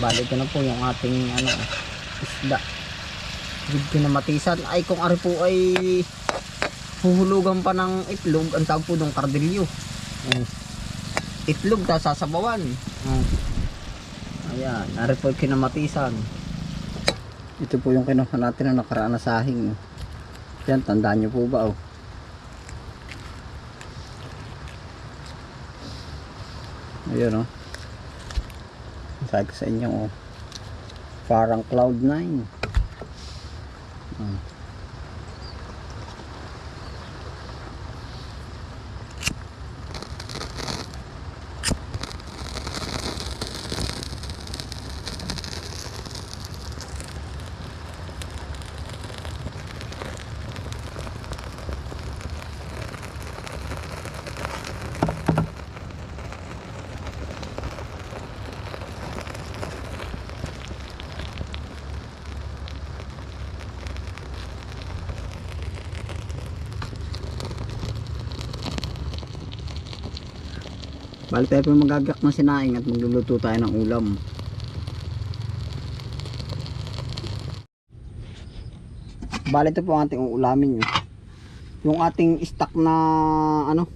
Balik ko na po yung ating ano, isda. Good kinamatisan. Ay kung ari po ay huhulugan pa ng itlog, ang tawag po ng kardilyo. Mm. Itlog ta sasabawan. Mm. Ayan, ari po kinamatisan. Ito po yung kinuha natin na nakaraan na sahing. Yan, tandaan nyo po ba oh. Ayun oh. Sabi sa inyo oh. Parang cloud 9. Hmm. Bali tayo po magagak ng sinaing at magluluto tayo ng ulam. Bali ito po ang ating uulamin nyo. Yung ating stock na ano?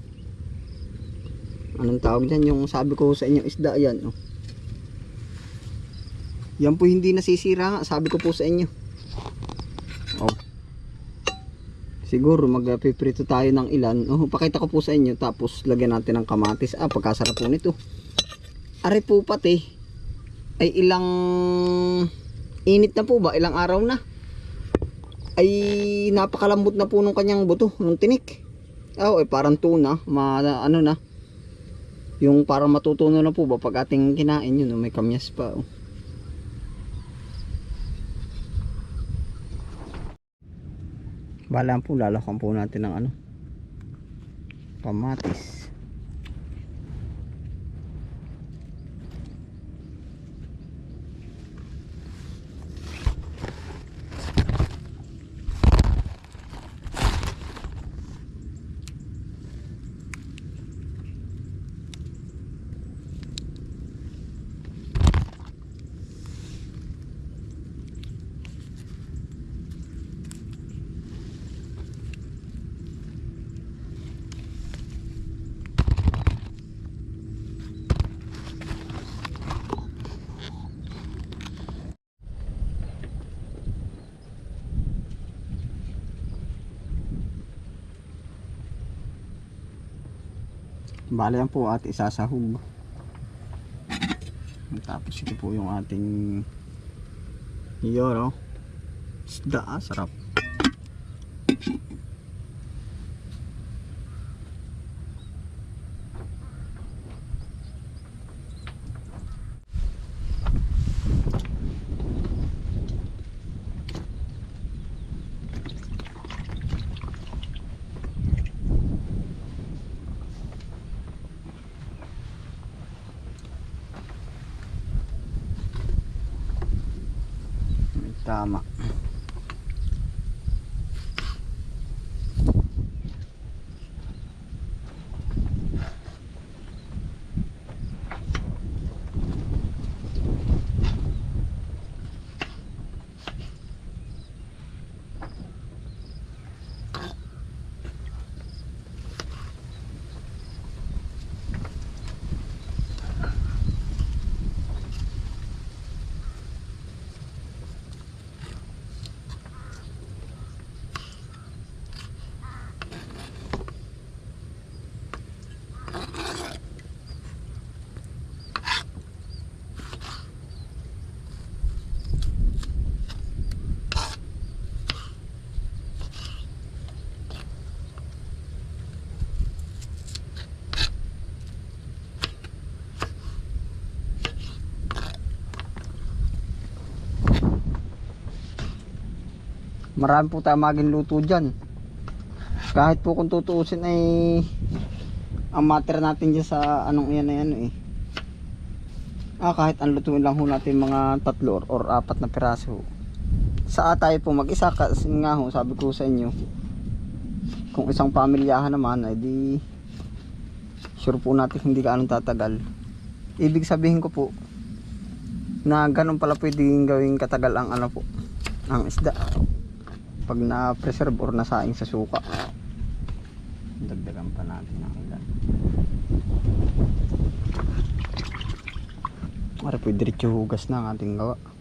Anong tawag dyan? Yung sabi ko sa inyo isda yan. Oh. Yan po hindi nasisira nga. Sabi ko po sa inyo. Oh. Siguro magpiprito tayo ng ilan. Oh, pakita ko po sa inyo tapos lagyan natin ng kamatis. Ah, pagkasarap po nito. Are po pati ay ilang init na po ba? Ilang araw na? Ay napakalambot na po nung kanyang buto, nung tinik. Oh, ay parang tuna, ma, ano na. Yung parang matutuno na po ba pag ating kinain yun, oh, may kamyas pa. Oh. Bala po, lalakan po natin ng ano. Kamatis. Bala yan po at isasahog. Tapos ito po yung ating oh. Isda ah, sarap. 大家嘛。Marami po tayo maging luto dyan. Kahit po kung tutuusin ay ang matter natin dyan sa anong yan na yan eh. Ah, kahit ang lutuin lang ho natin mga tatlo or, or apat na piraso. Sa tayo po mag-isa kasi nga ho, sabi ko sa inyo. Kung isang pamilyahan naman ay di sure po natin hindi ka anong tatagal. Ibig sabihin ko po na ganun pala pwedeng gawing katagal ang ano po ang isda pag na-preserve or nasaing sa suka. Dagdagan pa natin ang ilan. Mara pwede diretso hugas na ang ating gawa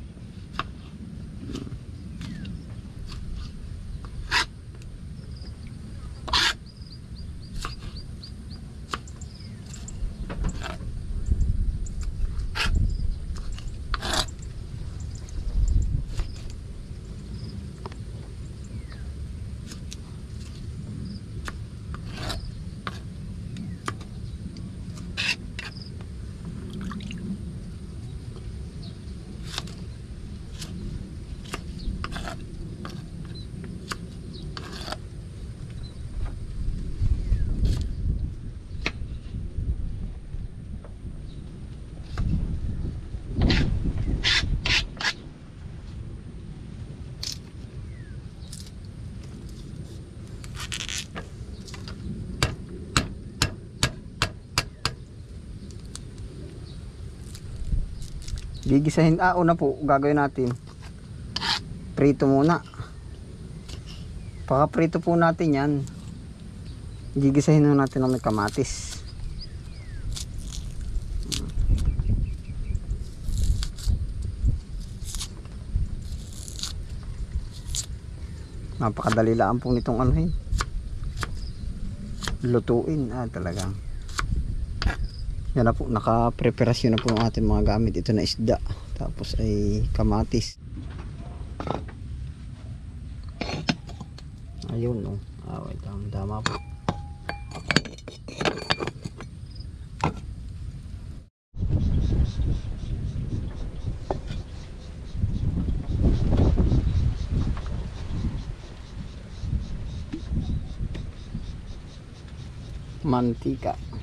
gigisahin. Ah una po gagawin natin. Prito muna. Pagka prito po natin yan. Gigisahin na natin ng kamatis. Napakadali lang po nitong ano lutuin. Ah talagang yan na po, naka-preparasyon na po ng ating mga gamit. Ito na isda. Tapos ay kamatis. Ayun, no. Ah, wait, tama, tama po. Mantika.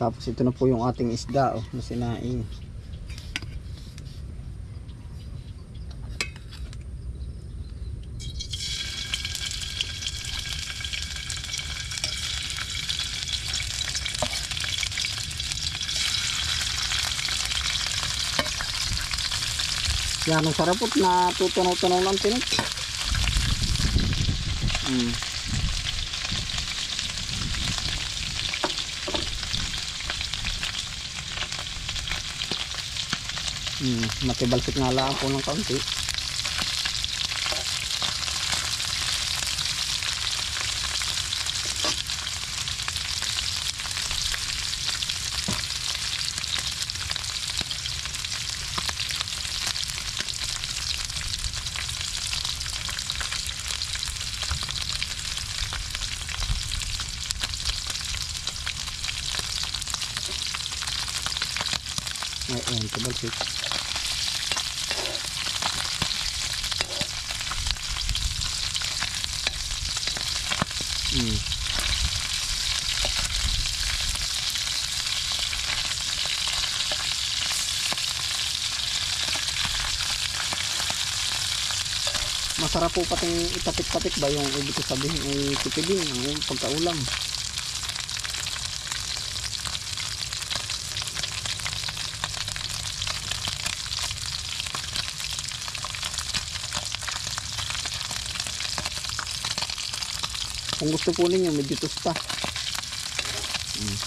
Tapos ito na po yung ating isda oh, na sinaing. Yan ang sarapot na tutunaw-tunaw ng tinik. Mm. Hmm, matibalsik nga lang po ng kaunti. Ay, ayun, Masarap po pating itapik-tapik ba yung ibig ko sabihin ay tipidin ang pagkaulam. Kung gusto po ninyo, medyo tusta. Mm.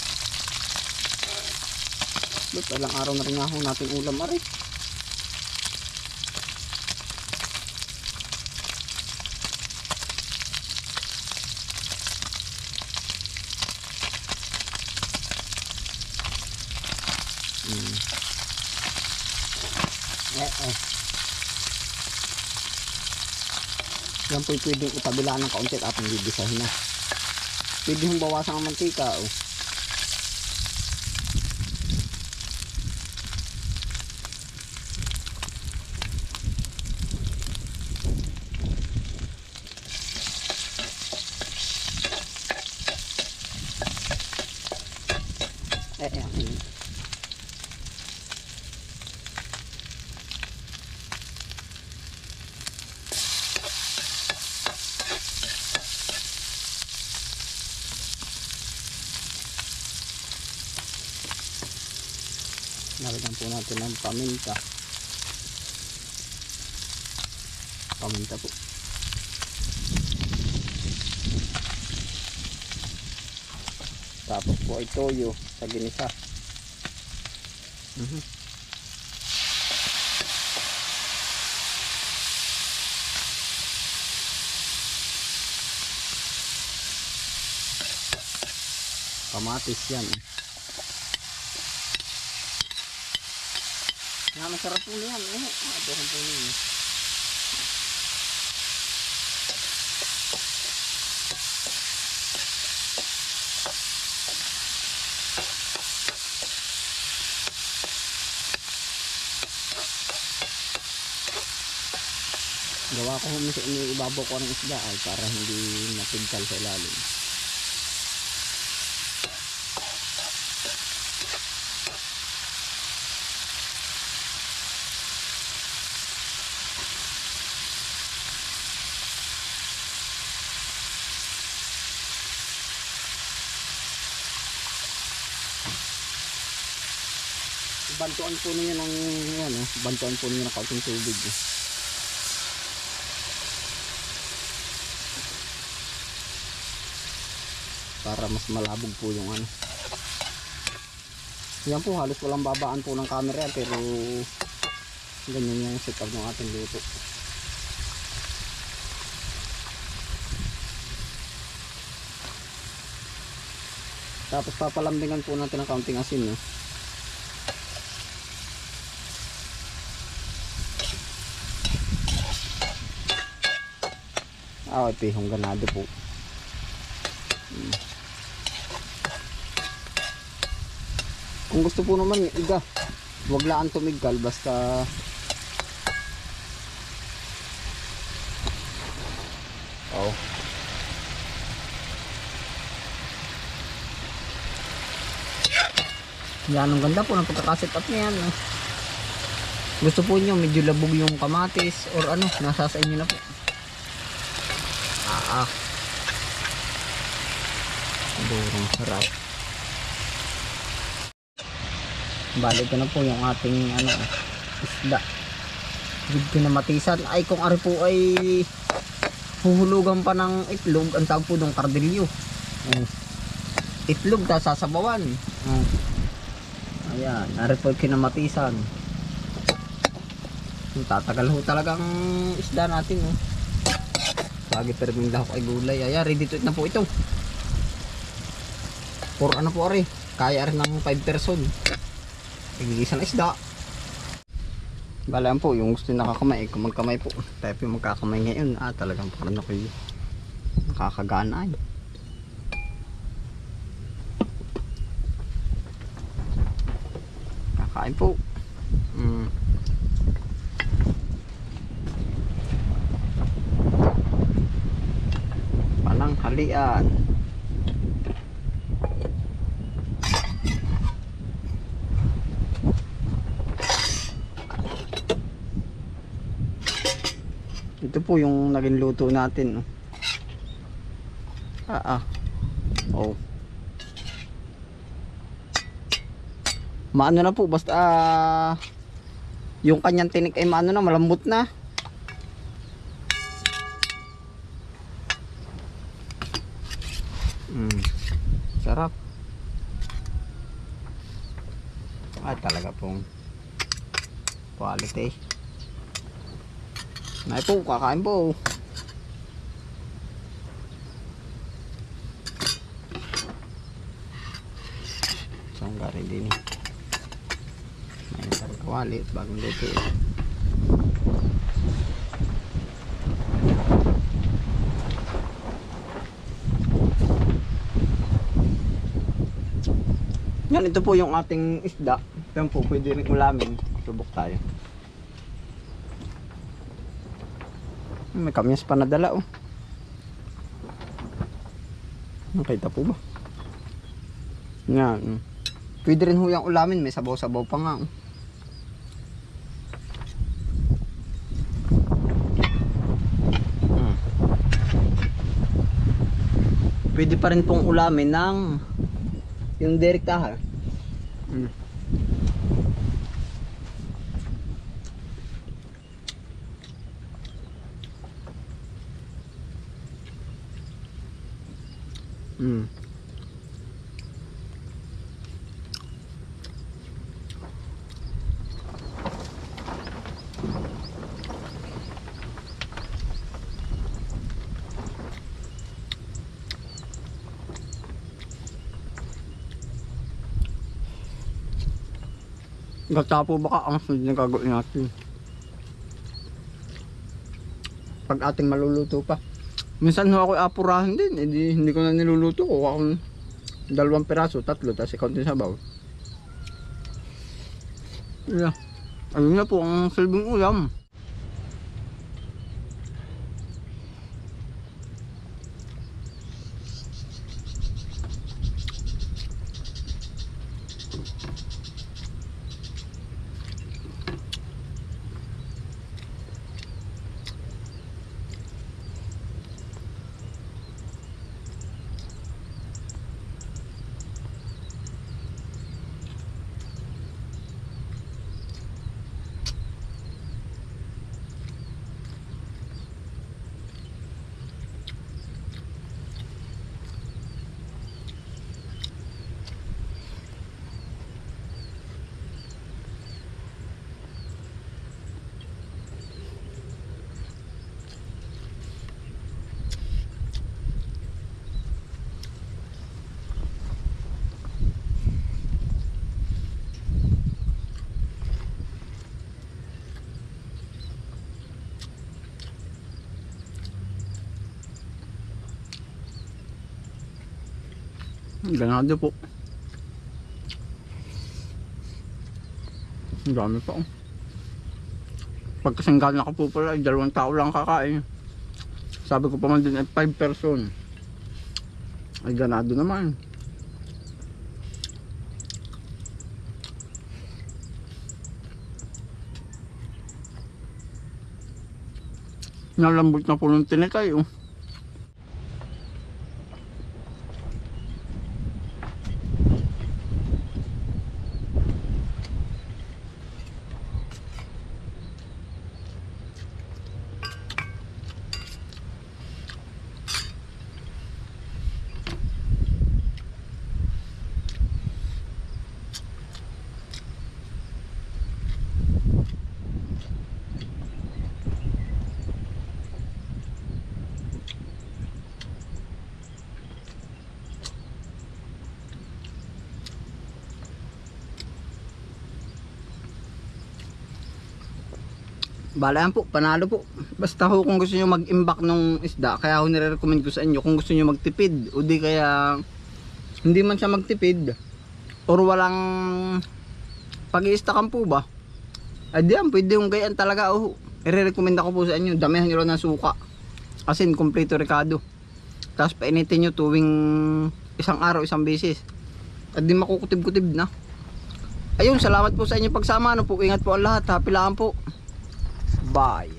Look, alang araw na rin nga natin ulam aray. Mm. Eh. Yan po'y pwedeng itabilaan ng kaunti at ating gigisahin na. Pwede hong bawasan ang mantika. Oh. Eh, eh, eh. Nalagyan po natin ng paminta. Paminta po. Tapos po ay toyo sa ginisa. Mhm. Kamatis yan. Nga masarap po niyan. Eh, mabuhan po niyan. Gawa ko humis iniibabaw ko ng isda ay para hindi mapigkal sa ilalim. Bantuan po ninyo ng ano, bantuan po ninyo ng kaunting tubig. Eh. Para mas malabog po yung ano. Yan po halos walang babaan po ng camera pero ganyan yung setup ng ating luto. Tapos papalambingan po natin ng kaunting asin. No? Ah, ito yung ganado po. Hmm. Kung gusto po naman, iga. Huwag laan tumigkal, basta Oh. Yan, ang ganda po ng pagkakasit up niya yan. oh. Gusto po nyo, medyo labog yung kamatis or ano, nasa sa inyo na po. Ah. Durong sarap. Balik ko na po yung ating ano, isda. With kinamatisan. Ay, kung ari po ay huhulugan pa ng itlog, ang tawag po ng kardilyo. Oh. Itlog, tapos sasabawan. Oh. Ayan, ari po kinamatisan. Tatagal ho talagang isda natin. Oh. Lagi pero yung lahok ay gulay. Ayan, ready to eat na po ito. For ano po ari? Kaya rin ng 5 person. Igigisa na isda. Balaan po, yung gusto nakakamay, kung magkamay po. Tayo po magkakamay ngayon. Ah, talagang parang ako yung nakakagana ay. Kakain po. Mm. Panang halian. Ito po yung naging luto natin. No? Ah, ah. Oh. Maano na po, basta ah, yung kanyang tinik ay maano na, malambot na. Mm. Sarap. Ah, talaga pong quality. Nay po, kakain po. Isang garing din. May kawali at bagong luto. Yan, ito po yung ating isda. Yan po, pwede rin ulamin. Subok tayo. May kamyas pa nadala oh. Nakita po ba? Yan. Pwede rin ho yung ulamin. May sabaw-sabaw pa nga oh. Pwede pa rin pong ulamin ng yung direktahan. 嗯。嗯。Gata po baka ang sunod na gagawin natin. Pag ating maluluto pa. Minsan ho ako apurahin din, hindi, hindi ko na niluluto ko. Ako dalawang piraso, tatlo, tapos ikaunti sabaw. Yeah. Ayun na po ang silbing ulam. Ganado po. Ang dami pa oh. Pag kasing gana ko po pala, dalawang tao lang kakain. Sabi ko pa man din ay 5 person. Ay ganado naman. Nalambot na po ng tinikay oh. Bala yan po, panalo po. Basta ho kung gusto nyo mag-imbak ng isda, kaya ho nire-recommend ko sa inyo kung gusto nyo magtipid o di kaya hindi man siya magtipid or walang pag-iistakan po ba? Ay di yan, pwede yung gayaan talaga oh. I-recommend ako po sa inyo, damihan nyo lang ng suka. Asin, kompleto rekado. Tapos painitin nyo tuwing isang araw, isang beses. At di makukutib-kutib na. Ayun, salamat po sa inyo pagsama. Ano po, ingat po ang lahat. Happy lang po. Bye.